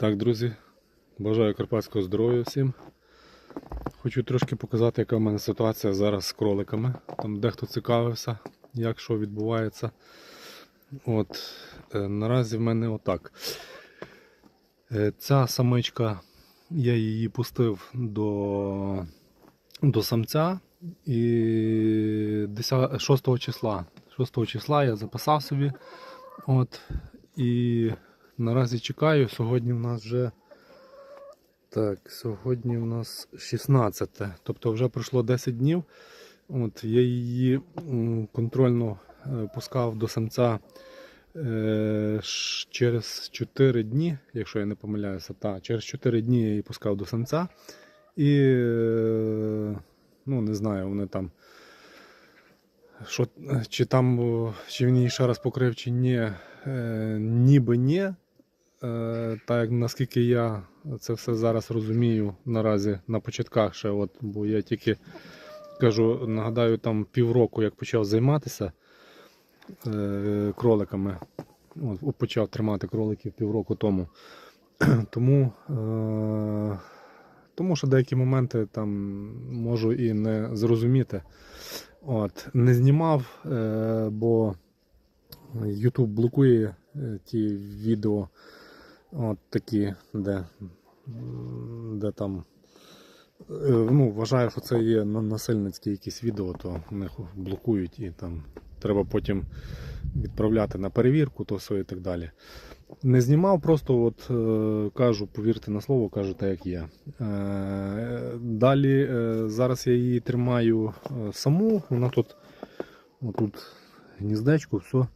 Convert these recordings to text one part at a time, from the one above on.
Так, друзі, бажаю карпатського здоров'я всім. Хочу трошки показати, яка в мене ситуація зараз з кроликами. Там дехто цікавився, як що відбувається. От, е, наразі в мене отак. Е, ця самичка, я її пустив до, до самця і 10, 6 числа. 6 числа я записав собі. От, і наразі чекаю. Сьогодні в нас вже. Так, сьогодні в нас 16, тобто вже пройшло 10 днів. От, я її контрольно е, пускав до самця е, через 4 дні, якщо я не помиляюся, та, через 4 дні я її пускав до самця. І е, ну, не знаю, вони там. Що, чи там, чи він її ще раз покрив, чи ні, е, ніби ні. Е, так як наскільки я це все зараз розумію наразі на початках ще, от, бо я тільки кажу, нагадаю, там півроку як почав займатися е, кроликами. От, почав тримати кроликів півроку тому. тому, е, тому що деякі моменти там можу і не зрозуміти. От, не знімав, е, бо YouTube блокує е, ті відео, от такі, де, де там. е, Ну, вважаю, що це є насильницькі якісь відео, то них блокують і там треба потім відправляти на перевірку, то все і так далі. Не знімав, просто от е, кажу, повірте на слово, кажу так, як є. Е, далі зараз я її тримаю саму, вона тут, отут гніздечко, все.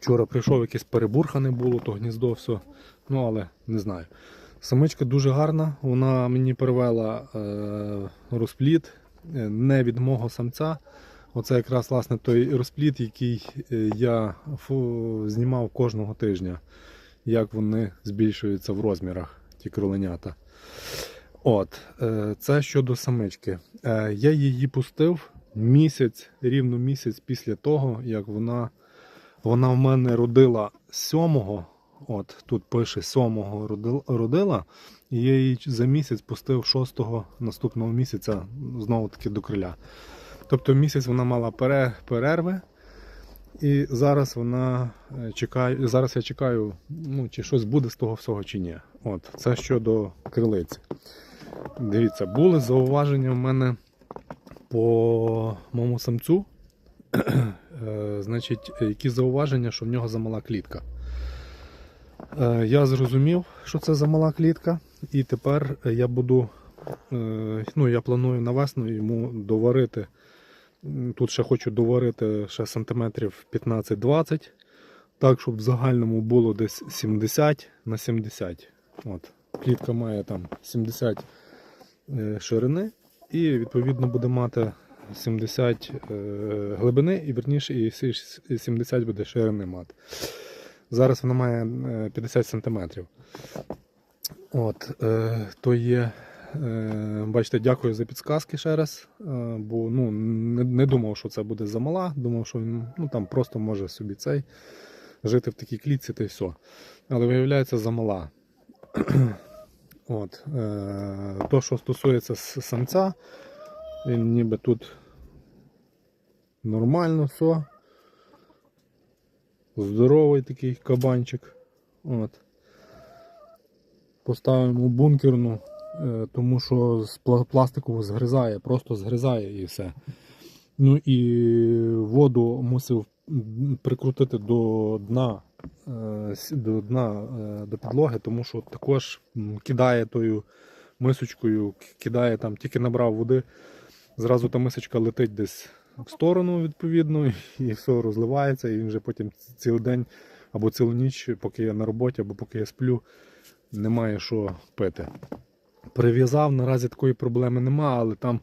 Вчора прийшов якесь перебурхане було, то гніздо, все. Ну, але не знаю. Самичка дуже гарна, вона мені перевела е, розплід е, не від мого самця. Оце якраз власне той розплід, який е, я фу, знімав кожного тижня, як вони збільшуються в розмірах, ті кроленята. От, е, це щодо самички. Е, Я її пустив місяць, рівно місяць після того, як вона, вона в мене родила 7-го. От тут пише 7-го родила, і я її за місяць пустив 6-го наступного місяця знову таки до криля. Тобто місяць вона мала перерви, і зараз вона е, чекає, зараз я чекаю, ну, чи щось буде з того всього, чи ні. От, це щодо крилиці. Дивіться, були зауваження в мене по моєму самцю. Е, Значить, які зауваження, що в нього замала клітка. Е, Я зрозумів, що це замала клітка, і тепер я буду, е, ну, я планую на весну йому доварити. Тут ще хочу доварити ще сантиметрів 15-20, так, щоб в загальному було десь 70 на 70. От. Клітка має там 70 е, ширини і відповідно буде мати 70 е, глибини і верніше і 70 буде ширини мати. Зараз вона має е, 50 см. От, е, то є. Е, бачите, дякую за підсказки ще раз. Е, бо ну, не, не думав, що це буде замала. Думав, що він ну, там просто може собі цей жити в такій клітці та й все. Але виявляється замала. От, е, то, що стосується самця, він ніби тут нормально все. Здоровий такий кабанчик. От. Поставимо бункерну, е, тому що з пла- пластикову згризає, просто згризає і все. Ну і воду мусив прикрутити до дна, е, до дна е, до підлоги, тому що також кидає тою мисочкою, кидає там, тільки набрав води, зразу та мисочка летить десь в сторону, відповідно, і все розливається, і він вже потім цілий день або цілу ніч, поки я на роботі, або поки я сплю, немає що пити. Прив'язав, наразі такої проблеми нема, але там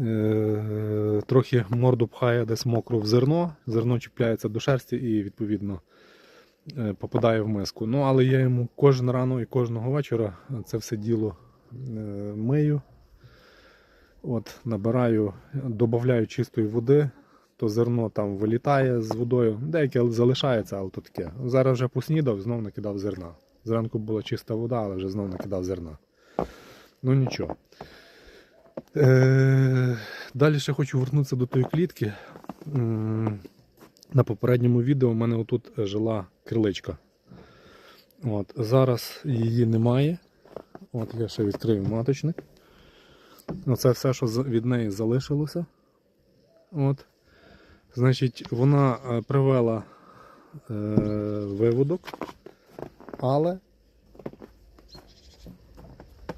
е, трохи морду пхає десь мокру в зерно, зерно чіпляється до шерсті і відповідно е, попадає в миску. Ну, але я йому кожен рано і кожного вечора це все діло е, мию. От, набираю, додаю чистої води, то зерно там вилітає з водою, деяке залишається, але то таке. Зараз вже поснідав, знов накидав зерна. Зранку була чиста вода, але вже знов накидав зерна. Ну нічого. Е, далі ще хочу вернутися до тої клітки. На попередньому відео в мене отут жила криличка. От, зараз її немає. От я ще відкрию маточник. Оце все, що від неї залишилося. От. Значить, вона е, привела е, виводок, але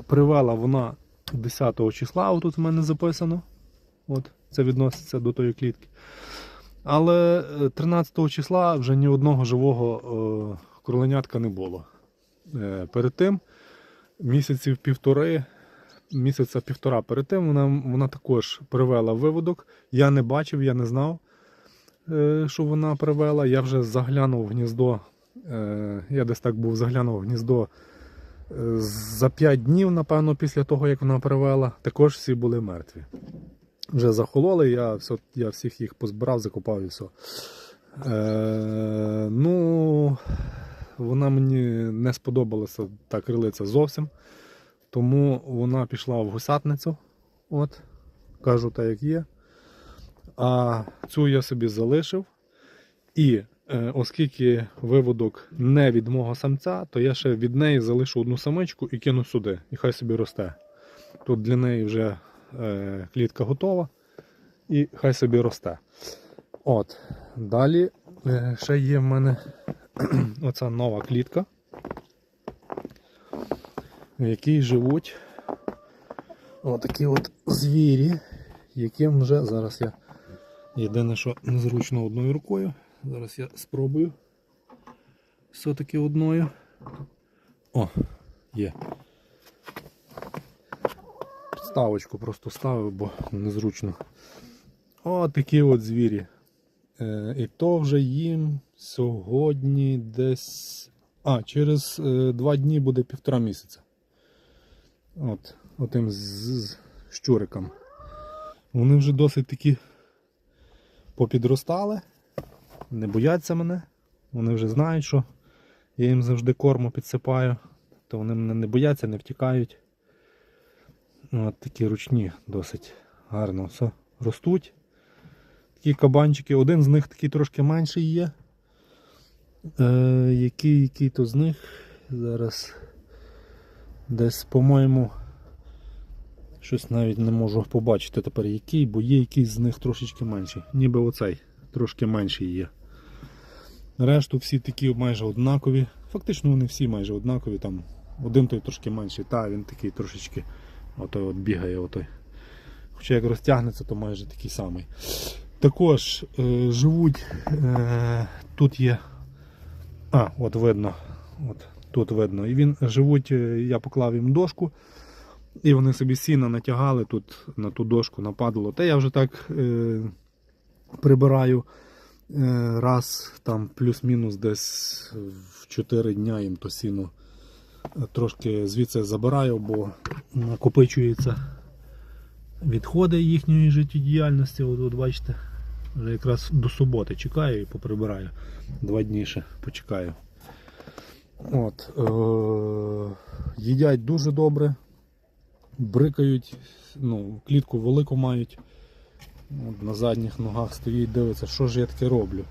привела вона 10 числа, отут в мене записано. От, це відноситься до тої клітки. Але е, 13 числа вже ні одного живого е, кроленятка не було. Е, перед тим місяців півтори, місяця півтора перед тим вона, вона також привела виводок. Я не бачив, я не знав, е, що вона привела. Я вже заглянув в гніздо. Е, я десь так був заглянув в гніздо е, за 5 днів, напевно, після того, як вона привела. Також всі були мертві. Вже захололи, я, все, я всіх їх позбирав, закопав і все. Е, ну, вона мені не сподобалася та крилиця зовсім. Тому вона пішла в гусятницю. От, кажу так, як є. А цю я собі залишив. І е, оскільки виводок не від мого самця, то я ще від неї залишу одну самичку і кину сюди. І хай собі росте. Тут для неї вже е, клітка готова. І хай собі росте. От. Далі е, ще є в мене оця нова клітка, в якій живуть отакі от звірі, яким вже зараз я єдине, що незручно одною рукою. Зараз я спробую все-таки одною. О, є. Ставочку просто ставив, бо незручно. О, такі от звірі. Е, і то вже їм сьогодні десь. А, через е, два дні буде півтора місяця. От, отим з, з щуриком. Вони вже досить такі попідростали, не бояться мене. Вони вже знають, що я їм завжди корму підсипаю, то вони мене не бояться, не втікають. От такі ручні, досить гарно все ростуть. Такі кабанчики, один з них такий трошки менший є. Е, який, який то з них зараз десь, по-моєму, щось навіть не можу побачити тепер який, бо є якийсь з них трошечки менший. Ніби оцей трошки менший є. Решту всі такі майже однакові. Фактично вони всі майже однакові. Там один той трошки менший, та він такий трошечки отой от бігає. Отой. Хоча як розтягнеться, то майже такий самий. Також е, живуть, е, тут є. А, от видно. От, тут видно. І він живуть, е, я поклав їм дошку, і вони собі сіна натягали тут на ту дошку нападало. Та я вже так е, прибираю е, раз там плюс-мінус десь в 4 дня їм то сіно е, трошки звідси забираю, бо накопичується відходи їхньої життєдіяльності. От, от бачите, вже якраз до суботи чекаю і поприбираю. Два дні ще почекаю. От, е- їдять дуже добре, брикають, ну, клітку велику мають. От, на задніх ногах стоїть, дивиться, що ж я таке роблю.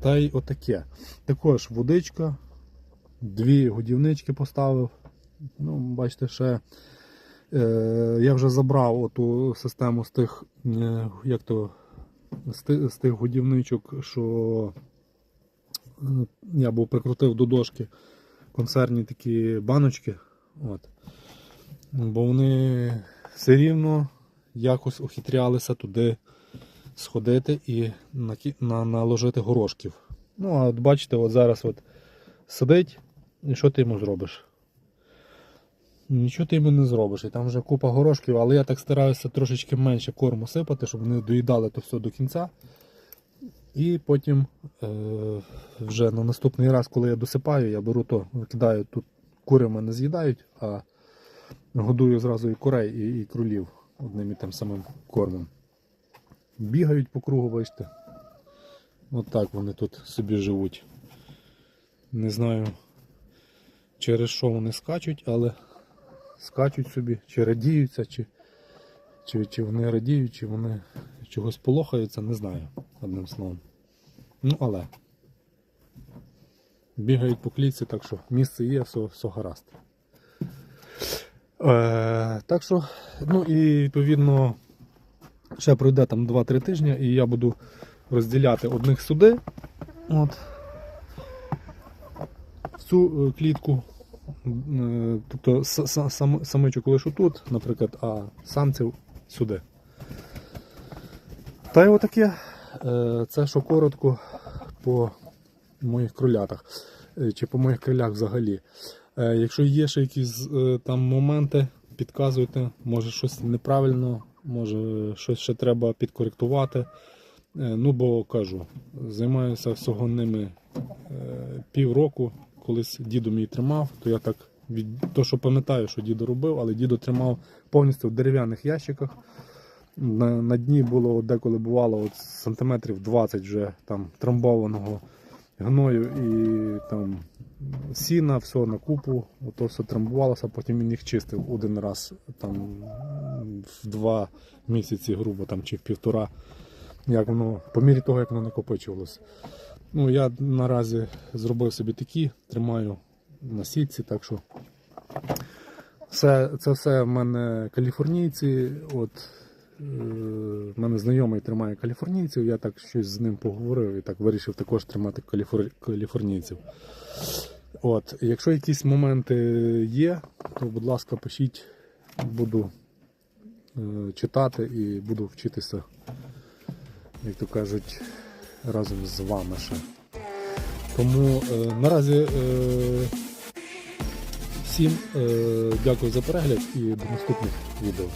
Та й отаке. Також водичка, дві годівнички поставив. Ну, бачите, ще Е, я вже забрав оту систему з тих, е, як то, з тих, годівничок, що я був прикрутив до дошки консервні такі баночки. От. Бо вони все рівно якось ухитрялися туди сходити і наложити горошків. Ну, а от бачите, от зараз от сидить, і що ти йому зробиш? Нічого ти йому не зробиш. І там вже купа горошків, але я так стараюся трошечки менше корму сипати, щоб вони доїдали то все до кінця. І потім е, вже на наступний раз, коли я досипаю, я беру то, викидаю тут кури мене з'їдають, а годую зразу і курей, і, і кролів одним і тим самим кормом. бігають по кругу, бачите. От так вони тут собі живуть. Не знаю, через що вони скачуть, але скачуть собі, чи радіються, чи, чи, чи вони радіють, чи вони чогось полохаються, не знаю, одним словом. Ну, але бігають по клітці, так що місце є, все, все гаразд. Е, так що, ну і відповідно, ще пройде там 2-3 тижні, і я буду розділяти одних сюди. От. Цю е, клітку. Е, Тобто самичок лише тут, наприклад, а самців сюди. Та й отаке. Е, Це що коротко по моїх кролятах. Е, Чи по моїх крилях взагалі. Е, Якщо є ще якісь там моменти, підказуйте, може щось неправильно, може щось ще треба підкоректувати. Ну, бо кажу, займаюся всього ними півроку. Колись діду мій тримав, то я так від то, що пам'ятаю, що дідо робив, але дідо тримав повністю в дерев'яних ящиках. На, на дні було деколи бувало от сантиметрів 20 вже там трамбованого гною і там сіна, все на купу, ото все трамбувалося, потім він їх чистив один раз там в два місяці, грубо там чи в півтора, як воно, по мірі того, як воно накопичувалося. Ну, я наразі зробив собі такі, тримаю на сітці, так що все, це все в мене каліфорнійці. От, в мене знайомий тримає каліфорнійців, я так щось з ним поговорив і так вирішив також тримати каліфор... каліфорнійців. От, якщо якісь моменти є, то будь ласка, пишіть, буду е, читати і буду вчитися, як то кажуть, разом з вами ще. Тому е, наразі е, всім е, дякую за перегляд і до наступних відео.